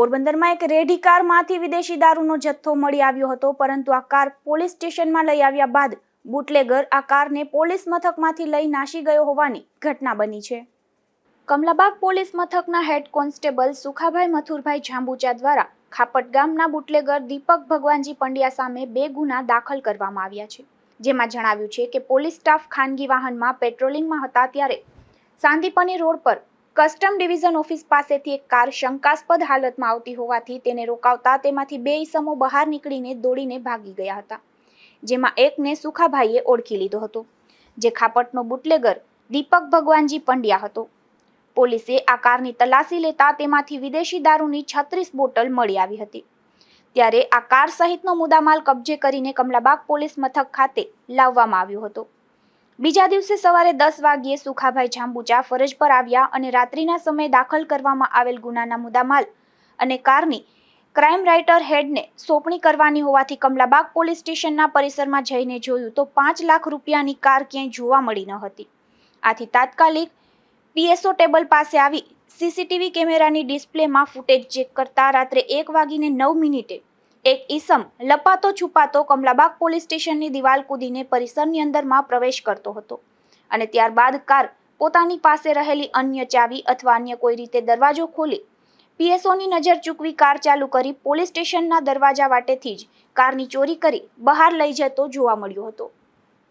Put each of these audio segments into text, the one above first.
પોરબંદરમાં એક રેઢી કારમાંથી વિદેશી દારૂનો જથ્થો મળી આવ્યો હતો, પરંતુ આ કાર પોલીસ સ્ટેશનમાં લઈ આવ્યા બાદ બુટલેગર આ કારને પોલીસ મથકમાંથી લઈ નાસી ગયો હોવાની ઘટના બની છે. કમલાબાગ પોલીસ મથકના હેડ કોન્સ્ટેબલ સુખાભાઈ મથુરભાઈ જાંબુચા દ્વારા ખાપટ ગામના બુટલેગર દીપક ભગવાનજી પંડ્યા સામે બે ગુના દાખલ કરવામાં આવ્યા છે, જેમાં જણાવ્યું છે કે પોલીસ સ્ટાફ ખાનગી વાહનમાં પેટ્રોલિંગમાં હતા ત્યારે સાંદીપની રોડ પર કસ્ટમ ડિવિઝન ઓફિસ પાસેથી એક કાર શંકાસ્પદ હાલતમાં આવતી હોવાથી તેને રોકાવતા તેમાંથી બે ઈસમો બહાર નીકળીને દોડીને ભાગી ગયા હતા, જેમાં એકને સુખાભાઈએ ઓળખી લીધો હતો, જે ખાપટનો બુટલેગર દીપક ભગવાનજી પંડ્યા હતો. પોલીસે આ કારની તલાશી લેતા તેમાંથી વિદેશી દારૂની છત્રીસ બોટલ મળી આવી હતી. ત્યારે આ કાર સહિતનો મુદ્દામાલ કબજે કરીને કમલાબાગ પોલીસ મથક ખાતે લાવવામાં આવ્યો હતો. બીજા દિવસે સવારે દસ વાગ્યે સુખાભાઈ જાંબુચા ફરજ પર આવ્યા અને રાત્રિના સમયે દાખલ કરવામાં આવેલ ગુનાના મુદ્દામાલ અને કારની ક્રાઇમ રાઇટર હેડને સોંપણી કરવાની હોવાથી કમલાબાગ પોલીસ સ્ટેશનના પરિસરમાં જઈને જોયું તો પાંચ લાખ રૂપિયાની કાર ક્યાંય જોવા મળી ન હતી. આથી તાત્કાલિક પીએસઓ ટેબલ પાસે આવી સીસીટીવી કેમેરાની ડિસ્પ્લેમાં ફૂટેજ ચેક કરતા રાત્રે એક વાગીને નવ મિનિટે એક ઈસમ લપાતો છુપાતો કમલાબાગ પોલીસ સ્ટેશનની દિવાલ કૂદીને પરિસરની અંદરમાં પ્રવેશ કરતો હતો. અને ત્યારબાદ કાર પોતાની પાસે રહેલી અન્ય ચાવી અથવા અન્ય કોઈ રીતે દરવાજો ખોલી પીએસઓની નજર ચૂકવી કાર ચાલુ કરી પોલીસ સ્ટેશનના દરવાજા વાટેથી જ કારની ચોરી કરી બહાર લઈ જતો જોવા મળ્યો હતો.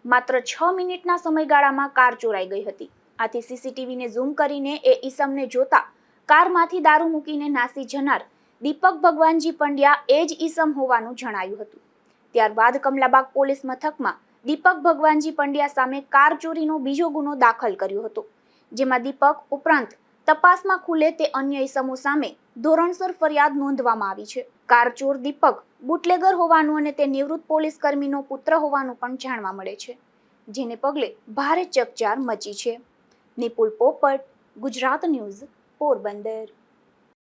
માત્ર છ મિનિટના સમયગાળામાં કાર ચોરાઈ ગઈ હતી. આથી સીસીટીવીને ઝૂમ કરીને એ ઈસમને જોતા કારમાંથી દારૂ મૂકીને નાસી જનાર દીપક ભગવાનજી પંડ્યા એ જ ઈસમ હોવાનું જણાયું હતું. ત્યારબાદ કમલાબાગ પોલીસ મથકમાં દીપક ભગવાનજી પંડ્યા સામે કાર ચોરીનો બીજો ગુનો દાખલ કર્યો હતો, જેમાં દીપક ઉપરાંત તપાસમાં ખુલે તે અન્ય ઈસમો સામે ધોરણસર ફરિયાદ નોંધવામાં આવી છે. કાર ચોર દીપક બુટલેગર હોવાનું અને તે નિવૃત્ત પોલીસ કર્મીનો પુત્ર હોવાનું પણ જાણવા મળે છે, જેને પગલે ભારે ચકચાર મચી છે. નિપુલ પોપટ, ગુજરાત ન્યૂઝ, પોરબંદર.